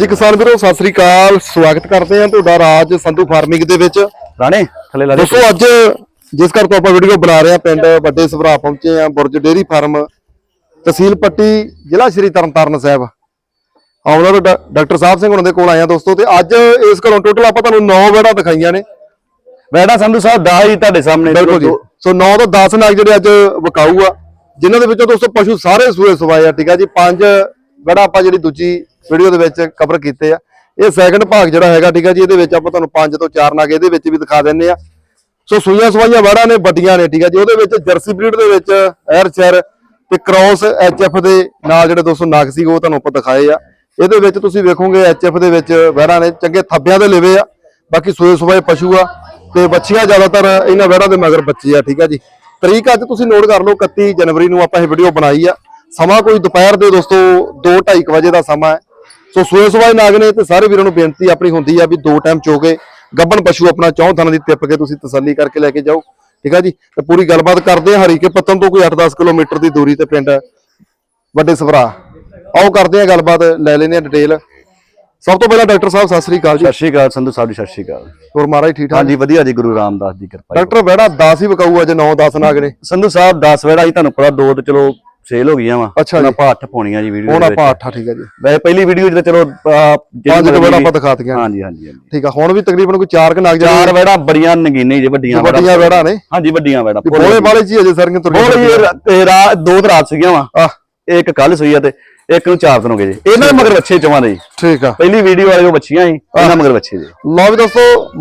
ਜੀ ਕਿਸਾਨ ਵੀਰੋ ਸਤਿ ਸ੍ਰੀ ਅਕਾਲ। ਸਵਾਗਤ ਕਰਦੇ ਹਾਂ ਤੁਹਾਡਾ ਰਾਜ ਸੰਧੂ ਫਾਰਮਿੰਗ ਦੇ ਵਿੱਚ। ਰਾਣੇ ਥੱਲੇ ਲਾ ਦੇ ਦੋਸਤੋ ਅੱਜ ਜਿਸ ਘਰ ਤੋਂ ਆਪਾਂ ਵੀਡੀਓ ਬਣਾ ਰਹੇ ਹਾਂ ਪਿੰਡ ਵੱਡੇ ਸਭਰਾ ਪਹੁੰਚੇ ਹਾਂ ਬੁਰਜ ਡੇਰੀ ਫਾਰਮ ਤਹਿਸੀਲ ਪੱਟੀ ਜ਼ਿਲ੍ਹਾ ਸ਼੍ਰੀ ਤਰਨਤਾਰਨ ਸਾਹਿਬ। ਆਉਣਾ ਡਾਕਟਰ ਸਾਹਿਬ ਸਿੰਘ ਹੁਣਾਂ ਦੇ ਕੋਲ ਹਾਂ ਦੋਸਤੋ ਤੇ ਅੱਜ ਇਸ ਘਰੋਂ ਟੋਟਲ ਆਪਾਂ ਤੁਹਾਨੂੰ 9 ਵੇੜਾ ਦਿਖਾਈਆਂ ਨੇ। ਵੈੜਾ ਸੰਧੂ ਸਾਹਿਬ ਦਾ ਹੀ ਤੁਹਾਡੇ ਸਾਹਮਣੇ। ਬਿਲਕੁਲ ਜੀ। ਸੋ 9 ਤੋਂ 10 ਨਾਗ ਜਿਹੜੇ ਅੱਜ ਵਿਕਾਊ ਆ ਜਿਨ੍ਹਾਂ ਦੇ ਵਿੱਚੋਂ ਦੋਸਤੋ ਪਸ਼ੂ ਸਾਰੇ ਸੂਏ ਸਵਾਏ ਆ ਠੀਕ ਆ ਜੀ। ਪੰਜ ਵੇੜਾ ਆਪਾਂ ਜਿਹੜੀ ਦੂਜੀ ਵੀਡੀਓ ਦੇ ਵਿੱਚ ਕਵਰ ਕੀਤੇ ਆ। ਇਹ ਸੈਕੰਡ ਭਾਗ ਜਿਹੜਾ ਹੈਗਾ, ਠੀਕ ਆ ਜੀ, ਇਹਦੇ ਵਿੱਚ ਆਪਾਂ ਤੁਹਾਨੂੰ ਪੰਜ ਤੋਂ ਚਾਰ ਨਾਗ ਇਹਦੇ ਵਿੱਚ ਵੀ ਦਿਖਾ ਦਿੰਨੇ ਆ। ਸੋ ਸੂਈਆਂ ਸਵਾਈਆਂ ਵੜਾ ਨੇ, ਵੱਡੀਆਂ ਨੇ, ਠੀਕ ਆ ਜੀ। ਉਹਦੇ ਵਿੱਚ ਜਰਸੀ ਬਰੀਡ ਦੇ ਵਿੱਚ ਐਰ ਚੈਰ ਤੇ ਕ੍ਰਾਸ ਐਚਐਫ ਦੇ ਨਾਲ ਜਿਹੜੇ ਦੋਸਤੋ ਨਾਗ ਸੀ ਉਹ ਤੁਹਾਨੂੰ ਆਪਾਂ ਦਿਖਾਏ ਆ। ਇਹਦੇ ਵਿੱਚ ਤੁਸੀਂ ਵੇਖੋਗੇ ਐਚਐਫ ਦੇ ਵਿੱਚ ਵੜਾ ਨੇ, ਚੰਗੇ ਥੱਬਿਆਂ ਦੇ ਲਿਵੇ ਆ। ਬਾਕੀ ਸੂਏ ਸਵਾਏ ਪਸ਼ੂ ਆ ਤੇ ਬੱਚੀਆਂ ਜ਼ਿਆਦਾਤਰ ਇਹਨਾਂ ਵੜਾ ਦੇ ਮਗਰ ਬੱਚੇ ਆ, ਠੀਕ ਆ ਜੀ। ਤਰੀਕ ਅੱਜ ਤੁਸੀਂ ਨੋਟ ਕਰ ਲਓ 31 ਜਨਵਰੀ ਨੂੰ ਆਪਾਂ ਇਹ ਵੀਡੀਓ ਬਣਾਈ ਆ। ਸਮਾਂ ਕੋਈ ਦੁਪਹਿਰ ਦੇ ਦੋਸਤੋ 2:30 ਵਜੇ ਦਾ ਸਮਾਂ ਹੈ। ਸੋ ਸੂਏ ਸਵਾਏ ਨਾਗ ਨੇ ਤੇ ਸਾਰੇ ਵੀਰਾਂ ਨੂੰ ਬੇਨਤੀ ਆਪਣੀ ਹੁੰਦੀ ਆ ਵੀ ਦੋ ਟਾਈਮ ਚੋਗੇ ਗੱਬਣ ਪਸ਼ੂ ਆਪਣਾ ਚੌਂ ਥਾਂ ਦੀ ਟਿੱਪ ਕੇ ਤੁਸੀਂ ਤਸੱਲੀ ਕਰਕੇ ਲੈ ਕੇ ਜਾਓ। ਠੀਕ ਆ ਜੀ? ਤੇ ਪੂਰੀ ਗੱਲਬਾਤ ਕਰਦੇ ਆ ਹਰੀਕੇ ਪੱਤਨ ਤੋਂ ਕੋਈ 8-10 ਕਿਲੋਮੀਟਰ ਦੀ ਦੂਰੀ ਤੇ ਪਿੰਡ ਵੱਡੇ ਸਭਰਾ ਆਓ ਕਰਦੇ ਆ ਗੱਲਬਾਤ ਲੈ ਲੈਨੇ ਆ ਡਿਟੇਲ ਸਭ ਤੋਂ ਪਹਿਲਾਂ ਡਾਕਟਰ ਸਾਹਿਬ ਸਤਿ ਸ੍ਰੀ ਅਕਾਲ ਜੀ। ਸਤਿ ਸ਼੍ਰੀ ਅਕਾਲ ਸੰਧੂ ਸਾਹਿਬ ਜੀ ਸਤਿ ਸ਼੍ਰੀ ਅਕਾਲ। ਹੋਰ ਮਹਾਰਾਜ ਠੀਕ ਠਾਕ? ਹਾਂਜੀ ਵਧੀਆ ਜੀ ਗੁਰੂ ਰਾਮਦਾਸ ਦੀ ਕਿਰਪਾ। ਡਾਕਟਰ ਬਹਿੜਾ 10 ਹੀ ਵਿਕਾਊ ਅੱਜ 9-10 ਨਾਗ ਨੇ ਸੰਧੂ ਸਾਹਿਬ 10 ਵੈੜਾ ਜੀ ਤੁਹਾਨੂੰ ਪਤਾ ਦੋ ਤੇ ਚਲੋ ਸੇਲ ਹੋ ਗਈਆਂ ਵਾ। ਅੱਛਾ ਜੀ। ਆਪਾਂ 8 ਪਾਉਣੀਆਂ ਜੀ ਵੀਡੀਓ ਹੁਣ ਆਪਾਂ 8 ਠੀਕ ਆ ਜੀ। ਵੈਸੇ ਪਹਿਲੀ ਵੀਡੀਓ ਜਿਹਦੇ ਚਲੋ ਜਿਹੜੀ ਪੰਜ ਕੁ ਵੈੜਾਂ ਆਪਾਂ ਦਿਖਾਤੀਆਂ ਹਾਂਜੀ ਹਾਂਜੀ ਹਾਂਜੀ। ਠੀਕ ਆ ਹੁਣ ਵੀ ਤਕਰੀਬਨ ਕੋਈ 4 ਕ ਨਾਗ ਚਾਰ ਵੈੜਾ ਬੜੀਆਂ ਨਗੀਨੇ ਜੀ ਵੱਡੀਆਂ ਵੈੜਾਂ। ਵੱਡੀਆਂ ਵੈੜਾਂ ਨੇ। ਹਾਂਜੀ ਵੱਡੀਆਂ ਵੈੜਾ। ਬੋਲੇ ਵਾਲੇ ਜੀ ਅਜੇ ਸਾਰੀਆਂ ਤੁਰੀਆਂ ਬੋਲੇ ਜੀ ਤੇ ਰਾਤ ਦੋ ਰਾਤ ਸੀਗੀਆਂ ਵਾ। ਇੱਕ ਕੱਲ ਸੂਈ ਆ ਤੇ ਇੱਕ ਨੂੰ ਚਾਰ ਦਿਨ ਹੋ ਗਏ ਜੀ। ਇਹਨਾਂ ਮਗਰ ਬੱਚੇ ਚਵਾਂ ਦੇ ਜੀ। ਠੀਕ ਆ। ਪਹਿਲੀ ਵੀਡੀਓ ਵਾਲੇ ਉਹ ਬੱਚੀਆਂ ਸੀ ਇਹਨਾਂ ਮਗਰ ਬੱਚੇ ਜੀ ਲਓ ਵੀ ਦੋਸਤੋ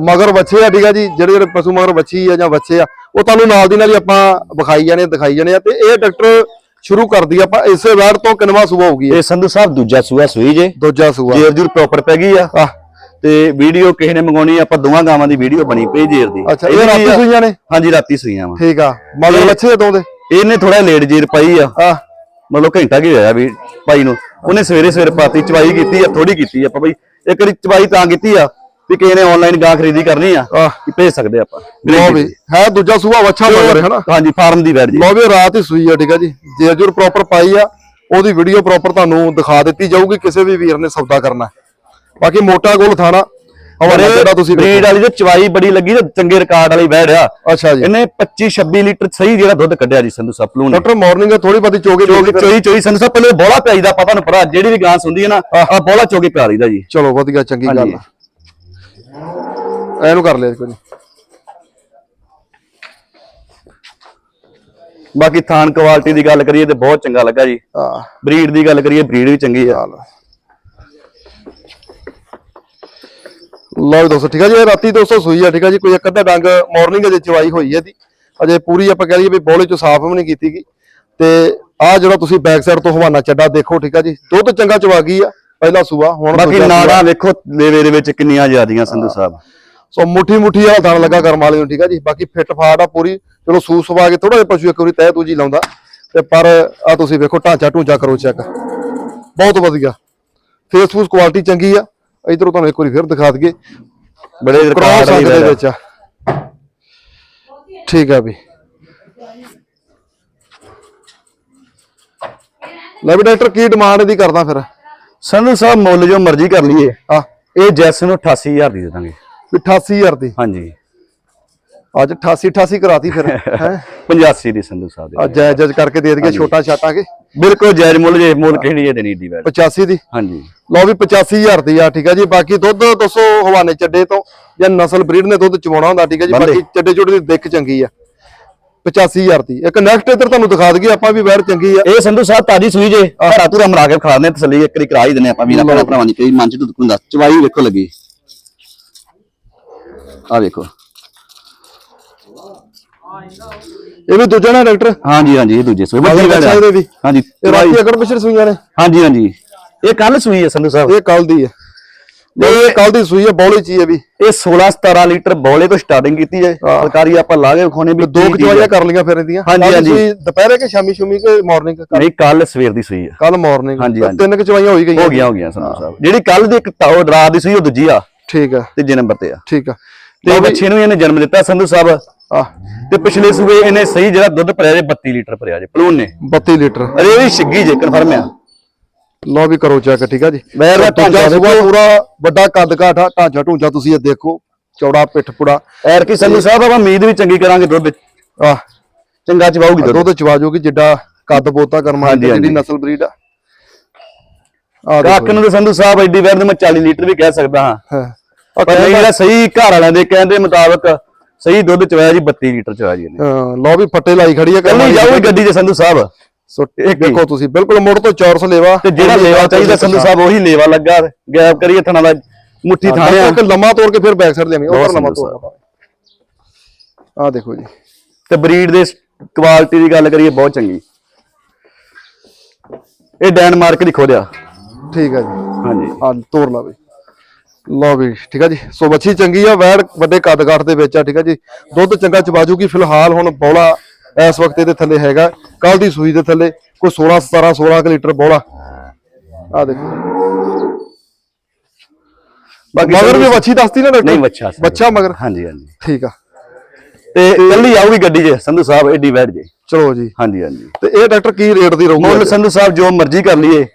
ਮਗਰ ਬੱਚੇ ਆ ਠੀਕ ਆ ਜੀ। ਜਿਹੜੇ ਜਿਹੜੇ ਪਸ਼ੂ ਮਗਰ ਬੱਚੀ ਆ ਜਾਂ ਬੱਚੇ ਆ ਉਹ ਤੁਹਾਨੂੰ ਨਾਲ ਦੀ ਨਾਲ ਹੀ ਆਪਾਂ ਵਿਖਾਈ ਜਾਣੇ ਦਿਖਾਈ ਜਾਣੇ ਆ। ਤੇ ਇਹ ਡਾਕਟਰ ਸ਼ੁਰੂ ਕਰਦੀ ਆਪਾਂ ਇਸੇ ਵੈੜ ਤੋਂ ਕਿੰਨਵਾ ਸੂਆ ਹੋਊਗੀ ਇਹ? ਇਹ ਸੰਧੂ ਸਾਹਿਬ ਦੂਜਾ ਸੂਆ ਸੂਈ ਜੇ। ਦੂਜਾ ਸੂਆ। ਜੇਰ ਜੂਰ ਪ੍ਰੋਪਰ ਪੈ ਗਈ ਆ। ਆਹ। ਤੇ ਵੀਡੀਓ ਕਿਸੇ ਨੇ ਮੰਗਾਉਣੀ ਆਪਾਂ ਦੋਵਾਂ ਗਾਵਾਂ ਦੀ ਵੀਡੀਓ ਬਣੀ ਪਈ ਜੇਰ ਦੀ। ਅੱਛਾ ਇਹ ਰਾਤੀ ਸੂਈਆਂ ਨੇ? ਹਾਂਜੀ ਰਾਤੀ ਸੂਈਆਂ ਵਾ। ਠੀਕ ਆ। ਮਗਰ ਬੱਚੇ ਆ ਦੋ ਦੇ ਇਹਨੇ ਥੋੜਾ ਲੇਟ ਜੇਰ ਪਾਈ ਆ। ਆ ਮਤਲਬ ਘੰਟਾ ਕੀ ਹੋਇਆ ਵੀ ਭਾਈ ਨੂੰ। ਉਹਨੇ ਸਵੇਰੇ ਸਵੇਰੇ ਪਾਤੀ ਚਵਾਈ ਕੀਤੀ ਆ ਥੋੜੀ ਕੀਤੀ ਆਪਾਂ ਬਈ ਇੱਕ ਵਾਰੀ ਚਵਾਈ ਤਾਂ ਕੀਤੀ ਆ। ਵੀ ਕਿਸੇ ਨੇ ਆਨਲਾਈਨ ਗਾਂ ਖਰੀਦੀ ਕਰਨੀ ਆ ਆਹ। ਕਿ ਭੇਜ ਸਕਦੇ ਆਪਾਂ। ਲਓ ਵੀ ਹੈ ਦੂਜਾ ਸੂਆ ਵੱਛਾ ਮਗਰ ਹੈ ਨਾ। ਹਾਂਜੀ ਫਾਰਮ ਦੀ ਵੈੜ ਜੀ। ਲਓ ਵੀ ਰਾਤ ਹੀ ਸੂਈ ਆ ਠੀਕ ਆ ਜੀ। ਜੇ ਜੁਰ ਪ੍ਰੋਪਰ ਪਾਈ ਆ ਉਹਦੀ ਵੀਡੀਓ ਪ੍ਰੋਪਰ ਤੁਹਾਨੂੰ ਦਿਖਾ ਦਿੱਤੀ ਜਾਊਗੀ ਕਿਸੇ ਵੀ ਵੀਰ ਨੇ ਸੌਦਾ ਕਰਨਾ। ਹੈ। ਬਾਕੀ ਮੋਟਾ ਗੋਲ ਥਾਣਾ ਹਵਾਲਾ ਜਿਹੜਾ ਤੁਸੀਂ ਬਰੀਡ ਵਾਲੀ ਤੇ ਚਵਾਈ ਬੜੀ ਲੱਗੀ ਤੇ ਚੰਗੇ ਰਿਕਾਰਡ ਵਾਲੀ ਵੈੜ ਆ। ਅੱਛਾ ਜੀ। ਇਹਨੇ 25 26 ਲੀਟਰ ਸਹੀ ਜਿਹੜਾ ਦੁੱਧ ਕੱਢਿਆ ਜੀ ਸੰਧੂ ਸਪਲੂ ਨੇ ਡਾਕਟਰ ਮਾਰਨਿੰਗ ਥੋੜੀ ਬਹੁਤੀ ਚੋਗੇ ਚੋਗੀ ਚੋਈ ਚੋਈ ਸੰਧੂ ਸਾਹਿਬ ਪਹਿਲੇ ਬੋਲਾ ਪਿਆਈ ਦਾ ਪਤਾ ਨੂੰ ਪਤਾ ਜਿਹੜੀ ਵੀ ਗਾਂ ਹੁੰਦੀ ਹੈ ਨਾ ਆ ਬੋਲਾ ਚੋਗੀ ਪਿਆ ਦਾ ਜੀ। ਚਲੋ ਵਧੀਆ ਚੰਗੀ ਗੱਲ ਆ। ਇਹਨੂੰ ਕਰ ਲਿਆ ਕੋਈ। ਬਾਕੀ ਥਾਨ ਕੁਆਲਿਟੀ ਦੀ ਗੱਲ ਕਰੀਏ ਤੇ ਬਹੁਤ ਚੰਗਾ ਲੱਗਾ ਜੀ। ਹਾਂ। ਬਰੀਡ ਦੀ ਗੱਲ ਕਰੀਏ ਬਰੀਡ ਵੀ ਚੰਗੀ ਆ। ਲਓ। ਦੋਸਤੋ ਠੀਕ ਆ ਜੀ ਰਾਤੀ ਦੋਸਤੋ ਸੂਈ ਆ ਠੀਕ ਆ ਜੀ ਕੋਈ ਇੱਕ ਅੱਧਾ ਡੰਗ ਮਾਰਨਿੰਗ ਅਜੇ ਚਵਾਈ ਹੋਈ ਹੈ ਦੀ ਅਜੇ ਪੂਰੀ ਆਪਾਂ ਕਹਿ ਲਈਏ ਵੀ ਬੋਲੇ ਚ ਸਾਫ਼ ਵੀ ਨਹੀਂ ਕੀਤੀ ਗਈ। ਤੇ ਆ ਜਿਹੜਾ ਤੁਸੀਂ ਬੈਕ ਸਾਈਡ ਤੋਂ ਹਵਾਨਾ ਚੱਡਾ ਦੇਖੋ ਠੀਕ ਆ ਜੀ ਦੁੱਧ ਚੰਗਾ ਚਵਾ ਗਈ ਆ। ਪਹਿਲਾ ਸੂਆ ਹੁਣ ਬਾਕੀ ਦੂਜਾ ਸੂਆ। ਵੇਖੋ ਲੇਵੇ ਦੇ ਵਿੱਚ ਕਿੰਨੀਆਂ ਜ਼ਿਆਦੀਆਂ ਸੰਧੂ ਸਾਹਿਬ। ਸੋ ਮੁੱਠੀ ਮੁੱਠੀ ਵਾਲਾ ਥਣ ਲੱਗਾ ਕਰਮ ਵਾਲੇ ਨੂੰ ਠੀਕ ਆ ਜੀ? ਬਾਕੀ ਫਿੱਟ ਫਾਟ ਆ ਪੂਰੀ। ਚਲੋ ਸੂ ਸਵਾ ਕੇ ਥੋੜਾ ਜਿਹਾ ਪਸ਼ੂ ਇੱਕ ਵਾਰੀ ਤਹਿ ਤੂਜੀ ਲਾਉਂਦਾ। ਤੇ ਪਰ ਆ ਤੁਸੀਂ ਵੇਖੋ ਢਾਂਚਾ ਢੂੰਚਾ ਕਰੋ ਚੈੱਕ ਬਹੁਤ ਵਧੀਆ। ਫੇਸਬੁੱਕ ਕੁਆਲਿਟੀ ਚੰਗੀ ਆ। ਇਧਰੋਂ ਤੁਹਾਨੂੰ ਇੱਕ ਵਾਰੀ ਫਿਰ ਦਿਖਾ ਦਈਏ। ਬੜੇ ਕ੍ਰੋਸ ਅੰਗ ਦੇ ਵਿੱਚ ਆ। ਠੀਕ ਆ ਵੀ। ਲੈ ਵੀ ਡਾਕਟਰ ਕੀ ਡਿਮਾਂਡ ਇਹਦੀ ਕਰਦਾ ਫਿਰ? ਸੰਧੂ ਸਾਹਿਬ ਮੁੱਲ ਜੋ ਮਰਜ਼ੀ ਕਰ ਲਈਏ। ਆ ਇਹ ਜੈਸ ਨੂੰ 88000 ਦੀ ਦੇ ਦਾਂਗੇ। 88000 ਦੀ? ਹਾਂਜੀ। ਅੱਜ 88 88 ਕਰਾਤੀ ਫਿਰ ਹੈ? 85 ਦੀ ਸੰਧੂ ਸਾਹਿਬ ਦੇ। ਅੱਜ ਜਜ ਕਰਕੇ ਦੇ ਦਈਏ ਛੋਟਾ ਛਾਟਾਂ ਕੇ। ਬਿਲਕੁਲ ਜਾਇਜ਼ ਮੁੱਲ ਜੇ ਮੁੱਲ ਕਿਹੜੀ ਇਹ ਦੇਣੀ ਦੀ ਵੈੜ 85 ਦੀ? ਹਾਂਜੀ। ਲਓ ਵੀ 85000 ਦੀ ਆ ਠੀਕ ਆ ਜੀ। ਬਾਕੀ ਦੁੱਧ ਦੱਸੋ ਹਵਾਨੇ ਚੱਡੇ ਤੋਂ ਜਾਂ ਨਸਲ ਬਰੀਡ ਨੇ ਦੁੱਧ ਚਵਾਉਣਾ ਹੁੰਦਾ ਠੀਕ ਆ ਜੀ। ਬਾਕੀ ਚੱਡੇ ਚੁੱਡੇ ਦੀ ਦਿੱਖ ਚੰਗੀ ਆ। 85000 ਦੀ। ਇੱਕ ਨੈਕਸਟ ਇੱਧਰ ਤੁਹਾਨੂੰ ਦਿਖਾ ਦਈਏ ਆਪਾਂ ਵੀ ਵੈਰ ਚੰਗੀ ਆ। ਇਹ ਸੰਧੂ ਸਾਹਿਬ ਤਾਜੀ ਸੂਈ ਜੇ। ਘਰਾਂ ਤੂੰ ਮਰਾ ਕੇ ਖਾ ਦਿੰਦੇ ਤਸੱਲੀ ਇੱਕ ਵਾਰੀ ਕਰਾ ਹੀ ਦਿੰਦੇ ਆਪਾਂ ਵੀਰਾਂ ਭੈਣਾਂ ਭਰਾਵਾਂ ਦੀ ਕਈ ਮਨ ਚ ਦੁੱਖ ਹੁੰਦਾ। ਚਵਾਈ ਵੇਖੋ ਲੱਗੀ। ਆ ਵੇਖੋ। ਇਹ ਵੀ ਦੂਜਾ ਨਾ ਡਾਕਟਰ? ਹਾਂਜੀ ਹਾਂਜੀ ਇਹ ਦੂਜੇ ਸੂਈ। ਵੱਡੀ। ਇਹਦੇ ਵੀ। ਹਾਂਜੀ ਇਹ ਰਾਤੀ ਅਗਰ ਪਿਛੜ ਸੂਈਆਂ ਨੇ। ਹਾਂਜੀ ਹਾਂਜੀ। ਇਹ ਕੱਲ ਸੂਈ ਹੈ ਸੰਧੂ ਸਾਹਿਬ। ਇਹ ਕੱਲ ਦੀ ਹੈ ਇਹ ਕੱਲ ਦੀ ਸੂਈ ਹੈ ਬੌਲੇ ਚ ਹੀ ਹੈ ਵੀ। ਇਹ 16 17 ਲੀਟਰ ਬੋਲੇ ਤੋਂ ਸਟਾਰਟਿੰਗ ਕੀਤੀ ਹੈ। ਸਰਕਾਰੀ ਆਪਾਂ ਲਾ ਕੇ ਵਿਖਾਉਣੇ ਵੀ ਦੋ ਕੀ ਕੁ ਚੀਜ਼ ਚਵਾਈਆਂ ਹੈ। ਕਰ ਲਈਆਂ ਫਿਰ ਇਹਦੀਆਂ। ਹਾਂਜੀ, ਹਾਂਜੀ। ਦੁਪਹਿਰੇ ਕਿ ਸ਼ਾਮੀ ਸ਼ੂਮੀ ਕਿ ਮਾਰਨਿੰਗ ਨਹੀਂ ਕੱਲ ਸਵੇਰ ਦੀ ਸੂਈ ਹੈ। ਕੱਲ ਮਾਰਨਿੰਗ ਹਾਂਜੀ, ਹਾਂਜੀ। ਤਿੰਨ ਕੁ ਚਵਾਈਆਂ ਹੋਈ ਗਈਆਂ। ਹੋ ਗਿਆ ਹੋ ਗਿਆ ਸੰਧੂ ਸਾਹਿਬ। ਜਿਹੜੀ ਕੱਲ ਦੀ ਇੱਕ ਰਾਤ ਦੀ ਸੂਈ ਉਹ ਦੂਜੀ ਆ। ਠੀਕ ਆ। ਤੀਜੇ ਨੰਬਰ ਤੇ ਆ। ਠੀਕ ਆ। ਤੇ ਬੱਚੇ ਨੂੰ ਇਹਨੇ ਜਨਮ ਦਿੱਤਾ ਸੰਧੂ ਸਾਹਿਬ। ਆ ਤੇ ਪਿਛਲੇ ਸੂਏ ਇਹਨੇ ਸਹੀ ਜਿਹੜਾ ਦੁੱਧ ਭਰਿਆ ਜੇ 32 ਲੀਟਰ ਭਰਿਆ ਜੇ ਪਲੂਨ ਨੇ। 32 ਲੀਟਰ। ਅਰੇ ਇਹ ਛਿੱਗੀ ਜੇ ਕਨਫਰਮ ਆ। ਲਓ ਵੀ ਕਰੋ ਚੈੱਕ ਠੀਕ ਆ ਜੀ। ਦਾ ਦੂਜਾ ਢਾਂਚਾ ਦੇਖੋ। ਪੂਰਾ ਵੱਡਾ ਕੱਦ ਕਾਠਾ ਢਾਂਚਾ ਢੂੰਚਾ ਤੁਸੀਂ ਇਹ ਦੇਖੋ ਚੌੜਾ ਪਿੱਠ ਪੁੜਾ ਐਰ ਕੀ ਸੰਧੂ ਸਾਹਿਬ ਆਪਾਂ ਉਮੀਦ ਵੀ ਚੰਗੀ ਕਰਾਂਗੇ ਦੁੱਧ ਆਹ ਚੰਗਾ ਚਵਾਉਗੀ ਦੁੱਧ ਦੁੱਧ ਚਵਾ ਜੋਗੀ ਜਿੱਡਾ ਕੱਦ ਬੋਤਾ ਕਰਮ ਜਿਹੜੀ। ਨਸਲ ਬਰੀਡ ਆ। ਆ ਕੱਖ ਨੂੰ ਤਾਂ ਸੰਧੂ ਸਾਹਿਬ ਐਡੀ ਵੈਰ ਨੂੰ ਮੈਂ 40 ਲੀਟਰ ਵੀ ਕਹਿ ਸਕਦਾ ਹਾਂ। ਹਾਂ। ਪਰ ਨਹੀਂ ਜਿਹੜਾ ਸਹੀ ਘਰ ਵਾਲਿਆਂ ਦੇ ਕਹਿੰਦੇ ਮੁਤਾਬਕ ਸਹੀ ਦੁੱਧ ਚਵਾਇਆ ਜੀ 32 ਲੀਟਰ ਚਵਾਇਆ ਜੀ ਇਹਨੇ। ਹਾਂ, ਲਓ ਵੀ ਫੱਟੇ ਲਾਈ ਖੜੀ ਆ ਕੱਲੀ ਜਾਊਗੀ ਗੱਡੀ 'ਚ ਸੰਧੂ ਸਾਹਿਬ। ਸੋ ਹੀ। ਦੇਖੋ ਤੁਸੀਂ ਬਿਲਕੁਲ ਮੁੜ ਤੋਂ ਚੌਰਸ ਲੇਵਾ ਤੇ ਜਿਹੜਾ ਲੇਵਾ ਚਾਹੀਦਾ ਸੰਧੂ ਸਾਹਿਬ ਉਹੀ ਲੇਵਾ ਲੱਗਾ ਗੈਪ ਕਰੀਏ ਥਣਾ ਦਾ ਮੁੱਠੀ ਥਾਣੇ ਇੱਕ ਲੰਮਾ ਤੋੜ ਕੇ ਫਿਰ ਬੈਕ ਸਾਈਡ ਬਹੁਤ ਉਹ ਲੰਮਾ ਤੋੜ ਆ ਦੇਖੋ ਜੀ। ਤੇ ਬਰੀਡ ਦੇ ਕੁਆਲਿਟੀ ਦੀ ਗੱਲ ਕਰੀਏ ਬਹੁਤ ਚੰਗੀ। ਇਹ ਡੈਨਮਾਰਕ ਦੀ ਖੋਲਿਆ ਠੀਕ ਆ ਜੀ। ਹਾਂਜੀ। ਆ ਤੋੜ ਲਾ ਬਈ ਲਓ ਵੀ ਠੀਕ ਆ ਜੀ। ਸੋ ਬੱਚੀ ਚੰਗੀ ਆ ਵੈੜ ਵੱਡੇ ਕੱਦ ਕਾਠ ਦੇ ਵਿੱਚ ਆ ਠੀਕ ਆ ਜੀ। ਦੁੱਧ ਚੰਗਾ ਚਬਾਜੂਗੀ ਫਿਲਹਾਲ ਹੁਣ ਬੌਲਾ ਇਸ ਵਕਤ ਇਹਦੇ ਥੱਲੇ ਹੈਗਾ ਕੱਲ ਦੀ ਸੂਈ ਦੇ ਥੱਲੇ ਕੋਈ 16 17 16 ਕੁ ਲੀਟਰ ਬੌਲਾ ਆ ਦੇਖੋ। ਬਾਕੀ ਮਗਰ ਵੀ ਬੱਚੀ ਦੱਸਤੀ ਨਾ ਡਾਕਟਰ? ਨਹੀਂ ਸੀ। ਬੱਚਾ ਮਗਰ? ਹਾਂਜੀ ਹਾਂਜੀ। ਠੀਕ ਆ। ਤੇ ਕੱਲੀ ਆਊਗੀ ਗੱਡੀ 'ਚ ਸੰਧੂ ਸਾਹਿਬ ਏਡੀ ਵੈੜ ਜੇ। ਚਲੋ ਜੀ। ਹਾਂਜੀ ਹਾਂਜੀ। ਤੇ ਇਹ ਡਾਕਟਰ ਕੀ ਰੇਟ ਦੀ ਰਹੂਗੀ? ਮੁੱਲ ਸੰਧੂ ਸਾਹਿਬ ਜੋ ਮਰਜ਼ੀ ਕਰ ਲਈਏ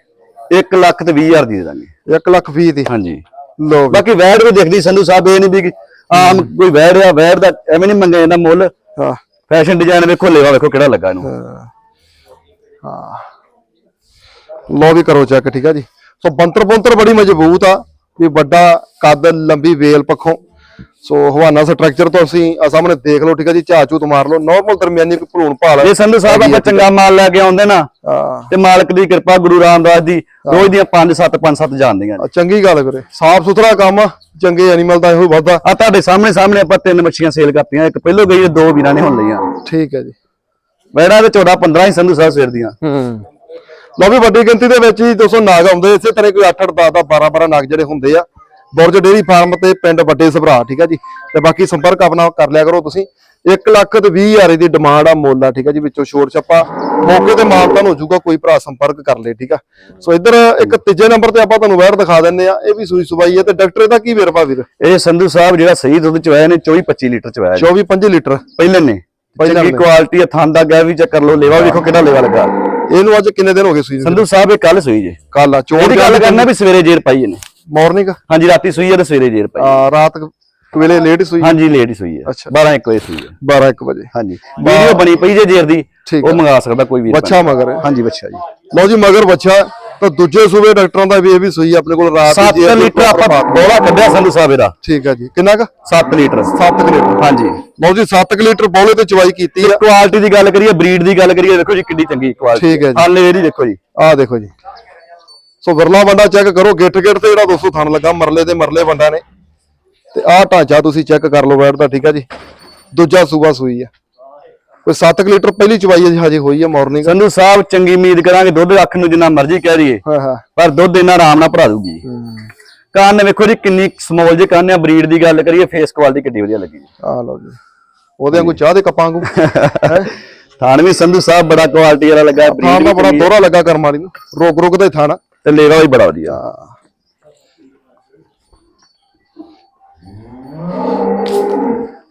1 ਲੱਖ ਤੇ 20 ਹਜ਼ਾਰ ਦੀ ਦੇ ਦਾਂਗੇ। 1 ਲੱਖ 20 ਦੀ। ਹਾਂਜੀ। ਵੀ। ਬਾਕੀ ਵੈੜ ਵੀ ਦੇਖਦੀ ਸੰਧੂ ਸਾਹਿਬ ਇਹ ਨਹੀਂ ਵੀ ਆਮ ਕੋਈ ਵੈੜ ਆ ਵੈੜ ਦਾ ਐਵੇਂ ਨਹੀਂ ਮੰਗਿਆ ਜਾਂਦਾ ਮੁੱਲ। ਹਾਂ। ਫੈਸ਼ਨ ਡਿਜ਼ਾਈਨ ਵੇਖੋ, ਲੇਵਾ ਵੇਖੋ ਕਿਹੜਾ ਲੱਗਾ ਇਹਨੂੰ। ਲੋ ਵੀ ਕਰੋ ਚੈੱਕ ਠੀਕ ਆ ਜੀ। ਸੋ ਬੰਤਰ ਬੰਤਰ ਬੜੀ ਮਜ਼ਬੂਤ ਆ ਵੀ ਵੱਡਾ ਕੱਦ ਲੰਬੀ ਵੇਲ ਪੱਖੋਂ ਸੋ ਹਵਾਨਾ ਸਟਰਕਚਰ ਤੋਂ ਅਸੀਂ ਆ ਸਾਹਮਣੇ ਦੇਖ ਲਓ ਠੀਕ ਆ ਜੀ ਝਾਚੂ ਤੋਂ ਮਾਰ ਲਓ। ਨਾਰਮਲ ਦਰਮਿਆਨੀ ਕੋਈ ਭਰੂਣ ਭਾਲ ਜੇ ਸੰਧੂ ਸਾਹਿਬ ਆਪਾਂ ਚੰਗਾ ਮਾਲ ਲੈ ਕੇ ਆਉਂਦੇ ਨਾ ਤੇ ਮਾਲਕ ਦੀ ਕਿਰਪਾ ਗੁਰੂ ਰਾਮਦਾਸ ਦੀ ਰੋਜ਼ ਦੀਆਂ 5 7 5 7 ਜਾਂਦੀਆਂ ਨੇ। ਚੰਗੀ ਗੱਲ ਵੀਰੇ। ਸਾਫ਼ ਸੁਥਰਾ ਕੰਮ ਚੰਗੇ ਐਨੀਮਲ ਦਾ ਇਹੋ ਵਾਧਾ। ਆ ਤੁਹਾਡੇ ਸਾਹਮਣੇ ਸਾਹਮਣੇ ਆਪਾਂ ਤਿੰਨ ਮੱਛੀਆਂ ਸੇਲ ਕਰਤੀਆਂ ਇੱਕ ਪਹਿਲੋਂ ਗਈ ਦੋ ਵੀਰਾਂ ਨੇ ਹੁਣ ਲਈਆਂ। ਠੀਕ ਹੈ ਜੀ। ਵੈੜਾ ਤੇ 14 15 ਹੀ ਸੰਧੂ ਸਾਹਿਬ ਸਵੇਰ ਦੀਆਂ। ਹੂੰ। ਲੋ ਵੀ ਵੱਡੀ ਗਿਣਤੀ ਦੇ ਵਿੱਚ ਹੀ 200 ਨਾਗ ਆਉਂਦੇ ਇਸੇ ਤਰ੍ਹਾਂ ਕੋਈ 8 8 10 10 12 12 ਨਾਗ ਜਿਹੜੇ ਹੁੰਦੇ ਆ। ਬੁਰਜ ਡੇਰੀ ਫਾਰਮ ਤੇ ਪਿੰਡ ਵੱਡੇ ਸਭਰਾ ਠੀਕ ਆ ਜੀ? ਤੇ ਬਾਕੀ ਸੰਪਰਕ ਆਪਣਾ ਕਰ ਲਿਆ ਕਰੋ ਤੁਸੀਂ। 1 ਲੱਖ ਤੇ 20 ਹਜ਼ਾਰ ਦੀ ਡਿਮਾਂਡ ਆ ਮੁੱਲ ਆ ਠੀਕ ਆ ਜੀ ਵਿੱਚੋਂ ਛੋੜ ਛੱਪਾ। ਮੌਕੇ ਤੇ ਮਾਨਤਾਨ ਹੋ ਜਾਊਗਾ ਕੋਈ ਭਰਾ ਸੰਪਰਕ ਕਰ ਲੇ ਠੀਕ ਆ? ਸੋ ਇੱਧਰ ਇੱਕ ਤੀਜੇ ਨੰਬਰ ਤੇ ਆਪਾਂ ਤੁਹਾਨੂੰ ਵੈਰ ਦਿਖਾ ਦਿੰਦੇ ਆ ਇਹ ਵੀ ਸੂਈ ਸੁਬਾਈ ਹੈ ਤੇ ਡਾਕਟਰ ਇਹਦਾ ਕੀ ਵੇਰਵਾ ਵੀਰ? ਇਹ ਸੰਧੂ ਸਾਹਿਬ ਜਿਹੜਾ ਸਹੀ ਦੁੱਧ ਚਵਾਇਆ ਨੇ 24 25 ਲੀਟਰ ਚਵਾਇਆ ਜੀ। 24 25 ਲੀਟਰ। ਪਹਿਲੇ ਨੇ। ਪਹਿਲਾਂ ਚੰਗੀ। ਕੁਆਲਿਟੀ ਆ ਥਾਂ ਦਾ ਗਿਆ ਵੀ ਚੈੱਕ ਕਰ ਲਓ ਲੇਵਾ ਵੇਖੋ ਕਿਹੜਾ ਲੇਵਾ ਲੱਗਾ। ਇਹਨੂੰ ਅੱਜ ਕਿੰਨੇ ਦਿਨ ਹੋ ਗਏ ਸੂਈ ਸੰਧੂ ਸਾਹਿਬ ਇਹ ਕੱਲ ਸੂਈ ਜੇ। ਕੱਲ ਆ ਚੋਣ ਗੱਲ ਕਰਨਾ ਵੀ ਸਵੇਰੇ ਜੇਰ ਪਾਈ ਇਹਨੇ। ਮਾਰਨਿੰਗ ਹਾਂਜੀ ਰਾਤੀ ਸੂਈ ਹੈ ਤੇ ਸਵੇਰੇ ਜੇਰ ਪਾਈ ਰਾਤ ਕੁ ਵੇਲੇ ਲੇਟ ਸੂਈ ਹਾਂਜੀ ਲੇਟ ਹੀ ਸੂਈ ਹੈ ਅੱਛਾ। 12 1 ਵਜੇ ਸੂਈ ਹੈ 12 1 ਵਜੇ। ਹਾਂਜੀ। ਵੀਡੀਓ ਬਣੀ ਪਈ ਜੇ ਜੇਰ ਦੀ ਠੀਕ ਉਹ ਮੰਗਾ ਸਕਦਾ ਕੋਈ ਵੀਰ ਬੱਚਾ ਮਗਰ। ਹੈ ਹਾਂਜੀ ਬੱਚਾ ਜੀ। ਲਓ ਜੀ ਮਗਰ ਬੱਚਾ ਤਾਂ ਦੂਜੇ ਸੂਬੇ ਡਾਕਟਰਾਂ ਦਾ ਵੀ ਇਹ ਵੀ ਸੂਈ ਆਪਣੇ ਕੋਲ ਰਾਤ 7 ਜੀ ਇਹ ਲੀਟਰ ਆਪਾਂ ਬੋਲਾ ਕੱਢਿਆ ਸੰਧੂ ਸਾਹਿਬ ਇਹਦਾ। ਠੀਕ ਹੈ ਜੀ। ਕਿੰਨਾ ਕ? 7 ਲੀਟਰ। 7 ਲੀਟਰ। ਹਾਂਜੀ। ਲਓ ਜੀ 7 ਲੀਟਰ ਬੋਲੇ ਤੇ ਚਵਾਈ ਕੀਤੀ ਆ। ਕੁਆਲਿਟੀ ਦੀ ਗੱਲ ਕਰੀਏ ਬਰੀਡ ਦੀ ਗੱਲ ਕਰੀਏ ਦੇਖੋ ਜੀ ਕਿੰਨੀ ਚੰਗੀ ਕੁਆਲਿਟੀ ਠੀਕ ਹੈ ਜੀ। ਹਾਲੇ ਇਹਦੀ ਦੇਖੋ ਜੀ। ਆਹ ਦੇਖੋ ਜੀ। ਸੋ ਵਿਰਲਾ ਬੰਦਾ ਚੈੱਕ ਕਰੋ ਗਿੱਠ ਗਿੱਠ ਤੇ ਜਿਹੜਾ ਦੋਸਤੋ ਥਣ ਲੱਗਾ ਮਰਲੇ ਤੇ ਮਰਲੇ ਬੰਦਾ ਨੇ। ਤੇ ਆਹ ਢਾਂਚਾ ਤੁਸੀਂ ਚੈੱਕ ਕਰ ਲਓ ਬੈਠ ਦਾ ਠੀਕ ਹੈ ਜੀ? ਦੂਜਾ ਸੂਬਾ ਸੂਈ ਆ। ਕੋਈ 7 ਲੀਟਰ ਪਹਿਲੀ ਚਵਾਈ ਹੈ ਜੀ ਹਜੇ ਹੋਈ ਆ ਮਾਰਨਿੰਗ ਸੰਧੂ ਸਾਹਿਬ ਚੰਗੀ ਉਮੀਦ ਕਰਾਂਗੇ ਦੁੱਧ ਅੱਖ ਨੂੰ ਜਿੰਨਾ ਮਰਜ਼ੀ ਕਹਿ ਦਈਏ। ਹਾਂ ਹਾਂ। ਪਰ ਦੁੱਧ ਇਹਨਾਂ ਆਰਾਮ ਨਾਲ ਭਰਾ ਦੂਗੀ। ਕੰਨ ਵੇਖੋ ਜੀ ਕਿੰਨੀ ਸਮੋਲ ਜੇ ਕੰਨ ਆ ਬਰੀਡ ਦੀ ਗੱਲ ਕਰੀਏ ਫੇਸ ਕੁਆਲਿਟੀ ਕਿੱਡੀ ਵਧੀਆ ਲੱਗੀ। ਆਹ ਲਓ ਜੀ। ਉਹਦੇ ਵਾਂਗੂ ਚਾਹ ਦੇ ਕੱਪਾਂ ਵਾਂਗੂ। ਹੈ ਥਾਣ ਵੀ ਸੰਧੂ ਸਾਹਿਬ ਬੜਾ ਕੁਆਲਿਟੀ ਵਾਲਾ ਲੱਗਾ ਬਰੀਡ ਦਾ ਬੜਾ ਦੋਹਰਾ ਲੱਗਾ ਕਰਮ ਵਾਲੀ ਨੂੰ। ਰੁਕ ਰੁਕ ਦੇ ਥਾਣਾ ਤੇ ਲੇਵਾ ਵੀ ਬੜਾ ਵਧੀਆ।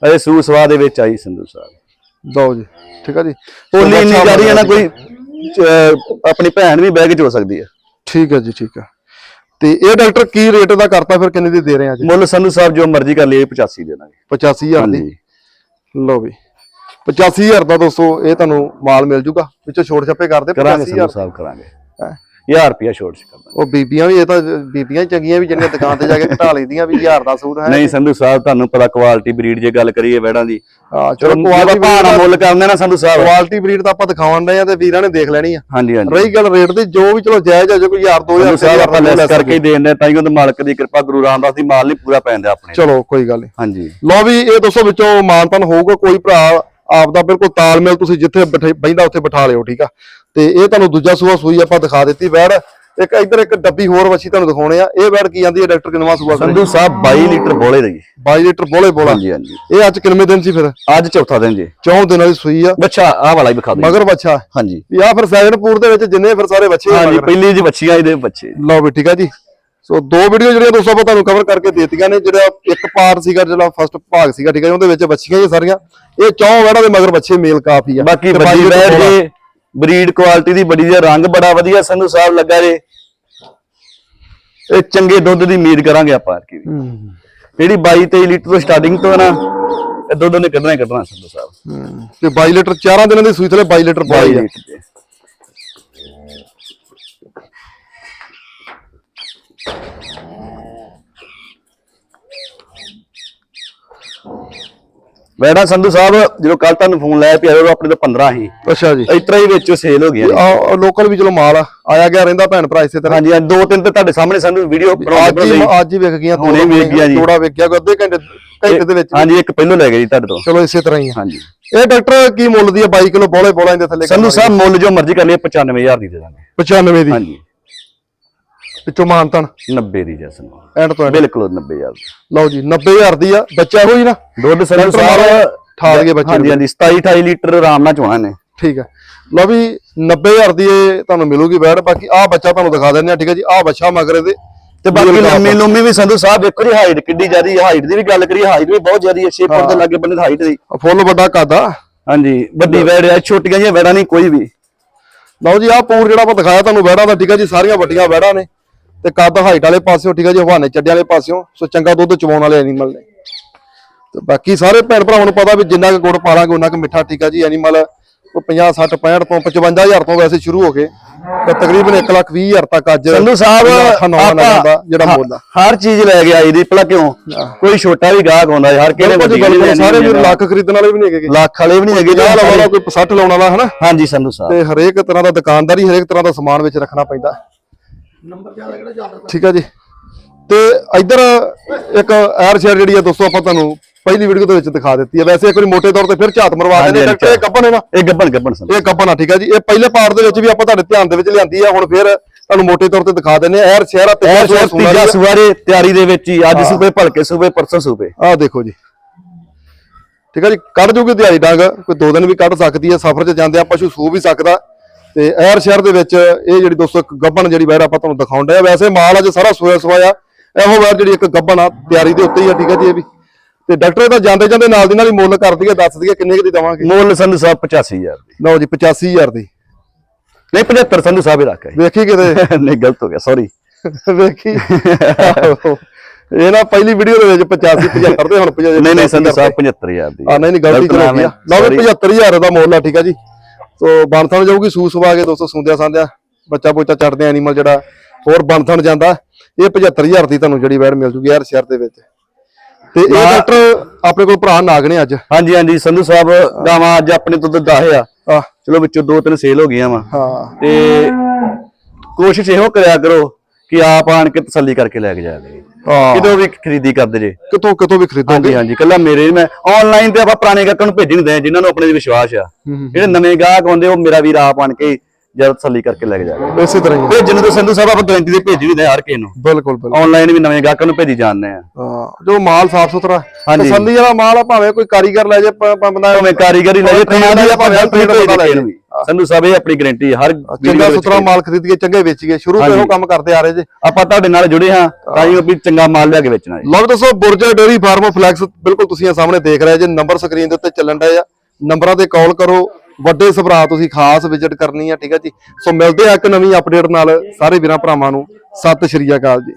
ਅਰੇ ਸੂ ਸਵਾ ਦੇ ਵਿੱਚ ਆਈ ਸੰਧੂ ਸਾਹਿਬ। ਲਓ ਜੀ ਠੀਕ ਆ ਜੀ। ਪੋਲੀ ਬੱਚਾ ਜਾ ਰਹੀ ਹੈ ਨਾ ਕੋਈ ਆਪਣੀ ਭੈਣ ਵੀ ਬਹਿ ਕੇ ਚੋ ਸਕਦੀ ਹੈ ਠੀਕ ਹੈ ਜੀ ਠੀਕ ਹੈ ਤੇ ਇਹ ਡਾਕਟਰ ਕੀ ਰੇਟ ਦਾ ਕਰਤਾ ਫਿਰ ਕਿੰਨੇ ਦੀ ਦੇ ਰਹੇ ਆ ਜੀ? ਮੁੱਲ ਸੰਧੂ ਸਾਹਿਬ ਜੋ ਮਰਜ਼ੀ ਕਰ ਲਈਏ 85 ਦੇ ਦਾਂਗੇ। 85000 ਦੀ? ਲਓ ਵੀ। 85000 ਦਾ ਦੋਸਤੋ ਇਹ ਤੁਹਾਨੂੰ ਮਾਲ ਮਿਲ ਜੂਗਾ। ਵਿੱਚੋਂ ਛੋੜ ਛੱਪੇ ਕਰਦੇ ਕਰਾਂਗੇ ਸੰਧੂ 85000 ਸਾਹਿਬ ਕਰਾਂਗੇ। ਹੈਂ। 1000 ਰੁਪਿਆ ਛੋੜ ਸਕਦਾ ਉਹ ਬੀਬੀਆਂ ਵੀ ਇਹ ਤਾਂ ਬੀਬੀਆਂ ਚੰਗੀਆਂ ਵੀ ਜਿਹੜੀਆਂ ਦੁਕਾਨ ਤੇ ਜਾ ਕੇ ਘਟਾ ਲੈਂਦੀਆਂ ਵੀ 1000 ਦਾ ਸੂਟ ਹੈ। ਨਹੀਂ ਸੰਧੂ ਸਾਹਿਬ ਤੁਹਾਨੂੰ ਪਤਾ ਕੁਆਲਿਟੀ ਬਰੀਡ ਜੇ ਗੱਲ ਕਰੀਏ ਵੈੜਾਂ ਦੀ ਹਾਂ ਚਲੋ ਕੁਆਲਿਟੀ ਭਾਣਾ ਮੁੱਲ ਕਰਦੇ ਨਾ ਸੰਧੂ ਸਾਹਿਬ। ਕੁਆਲਿਟੀ ਬਰੀਡ ਤਾਂ ਆਪਾਂ ਦਿਖਾਉਣ ਰਹੇ ਆ ਤੇ ਵੀਰਾਂ ਨੇ ਦੇਖ ਲੈਣੀ ਆ। ਹਾਂਜੀ ਹਾਂਜੀ। ਰਹੀ ਗੱਲ ਰੇਟ ਦੀ ਜੋ ਵੀ ਚਲੋ ਜਾਇਜ਼ ਆ ਜੇ ਕੋਈ 1000 ਸੰਧੂ 2000 ਸਾਹਿਬ ਆਪਾਂ ਦਾ ਲੈਸ ਕਰਕੇ ਹੀ ਦੇਣ ਦੇ ਤਾਂ ਹੀ ਉਹਦੇ ਮਾਲਕ ਦੀ ਕਿਰਪਾ ਗੁਰੂ ਰਾਮਦਾਸ ਦੀ ਮਾਲ ਨਹੀਂ ਪੂਰਾ ਪੈਂਦਾ ਆਪਣੇ ਚਲੋ ਕੋਈ ਗੱਲ ਨਹੀਂ। ਹਾਂਜੀ। ਲਓ ਵੀ ਇਹ ਦੋਸਤੋ ਵਿੱਚੋਂ ਮਾਨਤਨ ਹੋਊਗਾ ਕੋਈ ਭਰਾ ਆਪਦਾ ਬਿਲਕੁਲ ਤਾਲਮੇਲ ਤੁਸੀਂ ਜਿੱਥੇ ਬੈਠੇ- ਬਹਿੰਦਾ ਉੱਥੇ ਬਿਠਾ ਲਿਓ ਠੀਕ ਆ। ਤੇ ਇਹ ਤੁਹਾਨੂੰ ਦੂਜਾ ਸੂਆ ਸੂਈ ਆਪਾਂ ਦਿਖਾ ਦਿੱਤੀ ਵੈੜ ਇੱਕ ਇੱਧਰ ਇੱਕ ਡੱਬੀ ਹੋਰ ਵੱਛੀ ਤੁਹਾਨੂੰ ਦਿਖਾਉਣੇ ਆ। ਇਹ ਵੈੜ ਕੀ ਜਾਂਦੀ ਹੈ? ਡਾਕਟਰ ਕਿਨਵਾ ਸੂਆ ਸੰਧੂ ਸਾਹਿਬ 22 ਲੀਟਰ ਬੋਲੇ ਦੇ ਜੀ। 22 ਲੀਟਰ ਬੋਲੇ ਬੋਲਾ। ਹਾਂਜੀ ਹਾਂਜੀ। ਇਹ ਅੱਜ ਕਿੰਨੇ ਦਿਨ ਸੀ ਫਿਰ? ਅੱਜ ਚੌਥਾ ਦਿਨ ਜੀ। ਚੌਂ ਦਿਨਾਂ ਦੀ ਸੂਈ ਆ। ਬੱਚਾ ਆਹ ਵਾਲਾ ਹੀ ਵਿਖਾ ਦਿਓ ਮਗਰ ਬੱਚਾ ਹਾਂਜੀ। ਵੀ ਆ ਫਿਰ ਸੈਜਨਪੁਰ ਦੇ ਵਿੱਚ ਜਿੰਨੇ ਫਿਰ ਸਾਰੇ ਬੱਚੇ ਹਾਂਜੀ। ਪਹਿਲੀ ਜੀ ਬੱਚੀਆਂ ਇਹਦੇ ਬੱਚੇ ਲਓ ਵੀ ਠੀਕ ਆ ਜੀ। ਸੋ ਦੋ ਵੀਡੀਓ ਜਿਹੜੀਆਂ ਦੋਸਤੋ ਆਪਾਂ ਤੁਹਾਨੂੰ ਕਵਰ ਕਰਕੇ ਦੇਤੀਆਂ ਨੇ ਜਿਹੜਾ ਇੱਕ ਪਾਰਟ ਸੀਗਾ ਜਿਹੜਾ ਫਸਟ ਭਾਗ ਸੀਗਾ ਠੀਕ ਆ ਜੀ ਉਹਦੇ ਵਿੱਚ ਬੱਚੀਆਂ ਹੀ ਸਾਰੀਆਂ। ਇਹ ਚੌਂ ਵੜਾ ਦੇ ਮਗਰ ਬੱਚੇ ਮੇਲ ਕਾਫੀ ਆ। ਬਾਕੀ ਵੱਡੀ ਬੋਲਾ। ਜੇ ਬਰੀਡ ਕੁਆਲਿਟੀ ਦੀ ਬੜੀ ਜਿਹਾ ਰੰਗ ਬੜਾ ਵਧੀਆ ਸੰਧੂ ਸਾਹਿਬ ਲੱਗਾ ਜੇ। ਇਹ ਚੰਗੇ ਦੁੱਧ ਦੀ ਉਮੀਦ ਕਰਾਂਗੇ ਆਪਾਂ ਵੀ। ਜਿਹੜੀ 22 23 ਲੀਟਰ ਤੋਂ ਸਟਾਰਟਿੰਗ ਤੋਂ ਨਾ ਇਹ ਦੁੱਧ ਨੇ ਕੱਢਣਾ ਹੀ ਕੱਢਣਾ ਸੰਧੂ ਸਾਹਿਬ। ਤੇ 22 ਲੀਟਰ ਚਾਰਾਂ ਦਿਨਾਂ ਦੀ ਸੂਈ ਥਲੇ 22 ਲੀਟਰ 22 ਪਾਈ ਆ। ਬੈਠਾ ਸੰਧੂ ਸਾਹਿਬ ਜਦੋਂ ਕੱਲ ਤੁਹਾਨੂੰ ਫੋਨ ਲਾਇਆ ਪਿਆ ਉਦੋਂ ਆਪਣੇ ਤੋਂ 15 ਸੀ। ਅੱਛਾ ਜੀ। ਇਤਰਾ ਹੀ ਵਿੱਚੋਂ ਸੇਲ ਹੋ ਗਿਆ ਆ ਲੋਕਲ ਵੀ ਚਲੋ ਮਾਲ ਆਇਆ ਗਿਆ ਰਹਿੰਦਾ ਭੈਣ ਭਰਾ ਇਸੇ ਤਰ੍ਹਾਂ। ਹਾਂਜੀ ਦੋ ਤਿੰਨ ਤੇ ਤੁਹਾਡੇ ਸਾਹਮਣੇ ਸਾਨੂੰ ਵੀਡੀਓ ਅੱਜ ਹੀ ਅੱਜ ਹੀ ਵਿਕ ਗਈਆਂ ਹੁਣੇ ਵਿਕ ਗਿਆ ਜੀ। ਥੋੜਾ ਵਿਕ ਗਿਆ ਅੱਧੇ ਘੰਟੇ ਘੰਟੇ ਦੇ ਵਿੱਚ। ਹਾਂਜੀ ਇੱਕ ਪਹਿਲੋਂ ਲੈ ਗਏ ਜੀ ਤੁਹਾਡੇ ਤੋਂ। ਚਲੋ ਇਸੇ ਤਰ੍ਹਾਂ ਹੀ ਹਾਂਜੀ। ਇਹ ਡਾਕਟਰ ਕੀ ਮੁੱਲ ਦੀ ਆ? 22 ਕਿਲੋ ਬੋਲੇ ਬੋਲਾਂ ਦੇ ਥੱਲੇ ਸੰਧੂ ਸਾਹਿਬ ਮੁੱਲ ਜੋ ਮਰਜ਼ੀ ਕਰ ਲਈਏ 95000 ਦੀ ਦੇ ਦਾਂਗੇ। 95 ਦੀ। ਹਾਂਜੀ। ਵਿੱਚੋਂ ਮਾਨਤਨ 90 ਦੀ ਜੈਸਨ ਐਂਡ ਤੋਂ। ਬਿਲਕੁਲ 90000 ਦੀ। ਲਓ ਜੀ 90000 ਦੀ ਆ ਬੱਚਾ ਹੋਈ ਨਾ? ਦੁੱਧ ਸਾਹਿਬ ਮਾਰੋ, ਠਾਲ ਕੇ ਬੱਚੇ ਹਾਂਜੀ ਹਾਂਜੀ 27 28 ਲੀਟਰ ਆਰਾਮ ਨਾਲ ਚੋਣਾ ਨੇ ਠੀਕ ਹੈ ਲਓ ਵੀ 90000 ਦੀ ਇਹ ਤੁਹਾਨੂੰ ਮਿਲੂਗੀ ਬੈਡ। ਬਾਕੀ ਆਹ ਬੱਚਾ ਤੁਹਾਨੂੰ ਦਿਖਾ ਦਿੰਦੇ ਆ ਠੀਕ ਹੈ ਜੀ। ਆਹ ਬੱਚਾ ਮਗਰ ਇਹਦੇ। ਤੇ ਬਾਕੀ ਲੰਮੀ ਲੰਮੀ ਵੀ ਸੰਧੂ ਸਾਹਿਬ ਵੇਖੋ ਜੀ ਹਾਈਟ ਕਿੱਡੀ ਜ਼ਿਆਦੀ ਹੈ ਹਾਈਟ ਦੀ ਵੀ ਗੱਲ ਕਰੀਏ ਹਾਈਟ ਵੀ ਬਹੁਤ ਜ਼ਿਆਦੀ ਹੈ 6 ਫੁੱਟ ਦੇ ਲਾਗੇ ਬੰਦੇ ਹਾਈਟ ਦੀ। ਫੁੱਲ ਵੱਡਾ ਕੱਦ ਆ। ਹਾਂਜੀ ਵੱਡੀ ਵੈੜ ਹੈ ਛੋਟੀਆਂ ਜਿਹੀਆਂ ਵੈੜਾਂ ਨਹੀਂ ਕੋਈ ਵੀ। ਲਓ ਜੀ ਆਹ ਪੂਰ ਜਿਹੜਾ ਆਪਾਂ ਦਿਖਾਇਆ ਤੁਹਾਨੂੰ ਵੈੜਾਂ ਦਾ ਠੀਕ ਹੈ ਜੀ ਸਾਰੀਆਂ ਵੱਡੀਆਂ ਵੈੜਾਂ ਨੇ। ਤੇ ਕੱਦ ਹਾਈਟ ਵਾਲੇ ਪਾਸਿਓਂ ਠੀਕ ਹੈ ਜੀ ਹਵਾਨੇ ਚੱਡਿਆਂ ਵਾਲੇ ਪਾਸਿਓਂ ਸੋ ਚੰਗਾ ਦੁੱਧ ਚਵਾਉਣ ਵਾਲੇ ਐਨੀਮਲ ਨੇ। ਤੇ ਬਾਕੀ ਸਾਰੇ ਭੈਣ ਭਰਾਵਾਂ ਨੂੰ ਪਤਾ ਵੀ ਜਿੰਨਾ ਕੁ ਗੁੜ ਪਾਲਾਂਗੇ ਉਹਨਾਂ ਕੁ ਮਿੱਠਾ ਠੀਕ ਹੈ ਜੀ ਐਨੀਮਲ ਉਹ 50 60 65 ਤੋਂ 55000 ਤੋਂ ਵੈਸੇ ਸ਼ੁਰੂ ਹੋ ਕੇ ਤੇ ਤਕਰੀਬਨ 1 ਲੱਖ 20 ਹਜ਼ਾਰ ਤੱਕ ਅੱਜ ਸੰਧੂ ਸਾਹਿਬ ਦਾ ਜਿਹੜਾ ਮੁੱਲ ਆ। ਹਰ ਚੀਜ਼ ਲੈ ਕੇ ਆਈ ਦੀ ਭਲਾ ਕਿਉਂ? ਕੋਈ ਛੋਟਾ ਵੀ ਗਾਹਕ ਆਉਂਦਾ ਹੈ, ਹਰ ਕਿਹੜੇ ਵੱਡੀ ਸਾਰੇ ਹੈ। ਲੱਖ ਖਰੀਦਣ ਵਾਲੇ ਵੀ ਨਹੀਂ ਹੈਗੇ ਲੱਖ ਵਾਲੇ ਵੀ ਨਹੀਂ ਹੈਗੇ ਜਿਹੜਾ ਜੀ ਲਵਾਉਣਾ ਕੋਈ 60 ਲਾਉਣ ਵਾਲਾ ਹਨਾ? ਹਾਂਜੀ ਸੰਧੂ ਸਾਹਿਬ। ਤੇ ਹਰੇਕ ਤਰ੍ਹਾਂ ਦਾ ਦੁਕਾਨਦਾਰੀ ਹਰੇਕ ਤਰ੍ਹਾਂ ਦਾ ਸਮਾਨ ਵਿੱਚ ਰੱਖਣਾ ਪੈਂਦਾ। ਠੀਕ ਆ ਜੀ। ਤੇ ਇੱਧਰ ਇੱਕ ਐਰ ਸ਼ੇਰ ਜਿਹੜੀ ਆ ਦੋਸਤੋ ਆਪਾਂ ਤੁਹਾਨੂੰ ਪਹਿਲੀ ਵੀਡੀਓ ਦੇ ਵਿੱਚ ਦਿਖਾ ਦਿੱਤੀ ਹੈ ਵੈਸੇ ਇੱਕ ਵਾਰੀ ਮੋਟੇ ਤੌਰ ਤੇ ਫਿਰ ਝਾਤ ਮਰਵਾ ਦਿੰਦੇ ਨੇ ਇਹ ਗੱਬਣ ਹੈ ਨਾ? ਇਹ ਗੱਬਣ ਗੱਬਣ ਸਰ। ਇਹ ਗੱਬਣ ਆ ਠੀਕ ਆ ਜੀ। ਇਹ ਪਹਿਲੇ ਪਾਰਟ ਦੇ ਵਿੱਚ ਵੀ ਆਪਾਂ ਤੁਹਾਡੇ ਧਿਆਨ ਦੇ ਵਿੱਚ ਲਿਆਂਦੀ ਆ। ਹੁਣ ਫਿਰ ਤੁਹਾਨੂੰ ਮੋਟੇ ਤੌਰ ਤੇ ਦਿਖਾ ਦਿੰਨੇ ਐਰ ਸ਼ਹਿਰਾ ਤੇ ਐਰ ਸ਼ਹਿਰ ਤੀਜਾ ਸੂਬਾਰੇ ਤਿਆਰੀ ਦੇ ਵਿੱਚ ਹੀ ਅੱਜ ਸੂਬੇ ਭਲਕੇ ਸੂਬੇ ਪਰਸੋਂ ਸੂਬੇ। ਆਹ ਦੇਖੋ ਜੀ। ਠੀਕ ਹੈ ਜੀ ਕੱਢ ਜੂਗੀ ਦਿਹਾੜੀ ਡੰਗ। ਕੋਈ ਦੋ ਦਿਨ ਵੀ ਕੱਢ ਸਕਦੀ ਹੈ ਸਫ਼ਰ 'ਚ ਜਾਂਦੇ ਆ ਪਸ਼ੂ ਸੂ ਵੀ ਸਕਦਾ। ਤੇ ਐਰ ਸ਼ਹਿਰ ਦੇ ਵਿੱਚ ਇਹ ਜਿਹੜੀ ਦੋਸਤੋ ਇੱਕ ਗੱਬਣ ਜਿਹੜੀ ਵੈੜ ਆਪਾਂ ਤੁਹਾਨੂੰ ਦਿਖਾਉਣ ਡਿਆ ਵੈਸੇ ਮਾਲ ਅਜੇ ਸਾਰਾ ਸੋਇਆ ਸਵਾਇਆ। ਇਹੋ ਵੈੜ ਜਿਹੜੀ ਇੱਕ ਗੱਬਣ ਆ ਤਿਆਰੀ ਦੇ ਉੱਤੇ ਹੀ ਆ ਠੀਕ ਹੈ ਜੀ ਇਹ ਵੀ। ਤੇ ਡਾਕਟਰ ਇਹਦਾ ਜਾਂਦੇ ਜਾਂਦੇ ਨਾਲ ਦੀ ਨਾਲ ਹੀ ਮੁੱਲ ਕਰ ਦਈਏ ਦੱਸ ਦਈਏ ਕਿੰਨੇ ਕੁ ਦੀ ਦਵਾਂਗੇ? ਮੁੱਲ ਸੰਧੂ ਸਾਹਿਬ 85000 ਦੀ। ਲਓ ਜੀ 85000 ਦੀ। ਨਹੀਂ 75 ਸੰਧੂ ਸਾਹਿਬ ਹੀ ਰੱਖ ਆਏ। ਵੇਖੀ ਕਿਤੇ? ਨਹੀਂ ਗਲਤ ਹੋ ਗਿਆ ਸੌਰੀ ਵੇਖੀ। ਇਹ ਨਾ ਪਹਿਲੀ ਵੀਡੀਓ ਦੇ ਵਿੱਚ 85 75 ਦੇ ਹੁਣ 75 ਨਹੀਂ ਨਹੀਂ ਸੰਧੂ ਸਾਹਿਬ 75000 ਦੀ। ਆ ਨਹੀਂ ਨਹੀਂ ਗਲਤੀ ਚਲੋ ਗਈ ਆ ਲਓ ਵੀ 75000 ਦਾ ਮੁੱਲ ਆ ਠੀਕ ਆ ਜੀ। ਸੋ ਬਣਥਣ ਜਾਊਗੀ ਸੂ ਸਵਾ ਕੇ ਦੋਸਤੋ ਸੁੰਦਿਆ ਸਾਂਦਿਆ ਬੱਚਾ ਬੋਚਾ ਚੜਦੇ ਐਨੀਮਲ ਜਿਹੜਾ ਹੋਰ ਬਣਥਣ ਜਾਂਦਾ। ਇਹ 75000 ਦੀ ਤੁਹਾਨੂੰ ਜਿਹੜੀ ਵੈੜ ਮਿਲ ਜੂਗੀ ਯਾਰ ਸ਼ਹਿਰ ਦੇ ਵਿੱਚ। ਤੇ ਇਹ ਡਾਕਟਰ ਆਪਣੇ ਕੋਲ ਭਰਾ ਨਾਗ ਨੇ ਅੱਜ। ਹਾਂਜੀ ਹਾਂਜੀ ਸੰਧੂ ਸਾਹਿਬ ਗਾਵਾਂ ਅੱਜ ਆਪਣੇ ਤੋਂ ਤਾਂ 10 ਆ। ਚਲੋ ਵਿੱਚੋਂ ਦੋ ਤਿੰਨ ਸੇਲ ਹੋ ਗਈਆਂ ਵਾ। ਹਾਂ। ਤੇ ਕੋਸ਼ਿਸ਼ ਇਹੋ ਕਰਿਆ ਕਰੋ ਕਿ ਆਪ ਆਣ ਕੇ ਤਸੱਲੀ ਕਰਕੇ ਲੈ ਕੇ ਜਾਇਆ ਕਿਦੋਂ ਵੀ ਖਰੀਦੀ ਕਰਦੇ ਜੇ। ਕਿਤੋਂ ਕਿਤੋਂ ਵੀ ਖਰੀਦੋਗੇ ਹਾਂਜੀ ਹਾਂਜੀ ਕੱਲਾ ਮੇਰੇ ਮੈਂ ਆਨਲਾਈਨ ਤੇ ਆਪਾਂ ਪੁਰਾਣੇ ਗਾਹਕਾਂ ਨੂੰ ਭੇਜ ਨਹੀਂ ਦਿੰਦੇ ਜਿਨ੍ਹਾਂ ਨੂੰ ਆਪਣੇ ਤੇ ਵਿਸ਼ਵਾਸ ਆ। ਜਿਹੜੇ ਨਵੇਂ ਗਾਹਕ ਆਉਂਦੇ ਉਹ ਮੇਰਾ ਵੀਰ ਆਪ ਆਣ ਕੇ ਜਦ ਤਸੱਲੀ ਕਰਕੇ ਲੈ ਕੇ ਇਸੇ ਤਰ੍ਹਾਂ ਹੀ। ਭੇਜਣ ਤਾਂ ਸੰਧੂ ਸਾਹਿਬ ਆਪਾਂ ਗਾਰੰਟੀ ਦੇ ਭੇਜ ਨਹੀਂ ਦੇ ਹਰ ਕਿਸੇ ਨੂੰ। ਬਿਲਕੁਲ ਬਿਲਕੁਲ। ਆਨਲਾਈਨ ਵੀ ਨਵੇਂ ਗਾਹਕਾਂ ਨੂੰ ਭੇਜੀ ਜਾਂਦੇ ਆ। ਹਾਂ ਜੋ ਮਾਲ ਸਾਫ਼ ਸੁਥਰਾ ਹਾਂਜੀ। ਤਸੱਲੀ ਵਾਲਾ ਮਾਲ ਆ ਭਾਵੇਂ ਕੋਈ ਕਾਰੀਗਰ ਲੈ ਜੇ ਪ- ਪ- ਬੰਦਾ ਭਾਵੇਂ ਕਾਰੀਗਰੀ ਲੈ ਜੇ ਦਾ ਆਪਾਂ ਭਾਵੇਂ ਗਲਤ ਨਹੀਂ train ਦਾ ਕਿਸੇ ਨੂੰ ਵੀ। ਸੰਧੂ ਸਾਹਿਬ ਇਹ ਆਪਣੀ ਗਾਰੰਟੀ ਹਰ ਚੰਗਾ ਸੁਥਰਾ ਮਾਲ ਖਰੀਦ ਕੇ ਚੰਗੇ ਵੇਚੀਏ। ਸ਼ੁਰੂ ਤੋਂ ਇਹੋ ਕੰਮ ਕਰਦੇ ਆ ਰਹੇ ਜੇ। ਆਪਾਂ ਤੁਹਾਡੇ ਨਾਲ ਜੁੜੇ ਹਾਂ ਤਾਂ ਹੀ ਵੀ ਚੰਗਾ ਮਾਲ ਲਿਆ ਕੇ ਵੇਚਣਾ ਹੈ ਲਓ ਵੀ ਦੱਸੋ ਬੁਰਜਾ ਡੇਰੀ ਫਾਰਮ ਫਲੈਕਸ ਬਿਲਕੁਲ ਤੁਸੀਂ ਸਾਹਮਣੇ ਦੇਖ ਰਹੇ ਜੇ ਨੰਬਰ ਸਕਰੀਨ ਦੇ ਉੱਤੇ ਚੱਲਣ ਡਏ ਆ। ਨੰਬਰਾਂ ਤੇ ਕਾਲ ਕਰੋ। ਵੱਡੇ ਸਭਰਾ ਤੁਸੀਂ ਖਾਸ ਵਿਜ਼ਿਟ ਕਰਨੀ ਆ ਠੀਕ ਹੈ ਜੀ? ਸੋ ਮਿਲਦੇ ਆ ਇੱਕ ਨਵੀਂ ਅਪਡੇਟ ਨਾਲ। ਸਾਰੇ ਵੀਰਾਂ ਭਰਾਵਾਂ ਨੂੰ ਸਤਿ ਸ਼੍ਰੀ ਅਕਾਲ ਜੀ।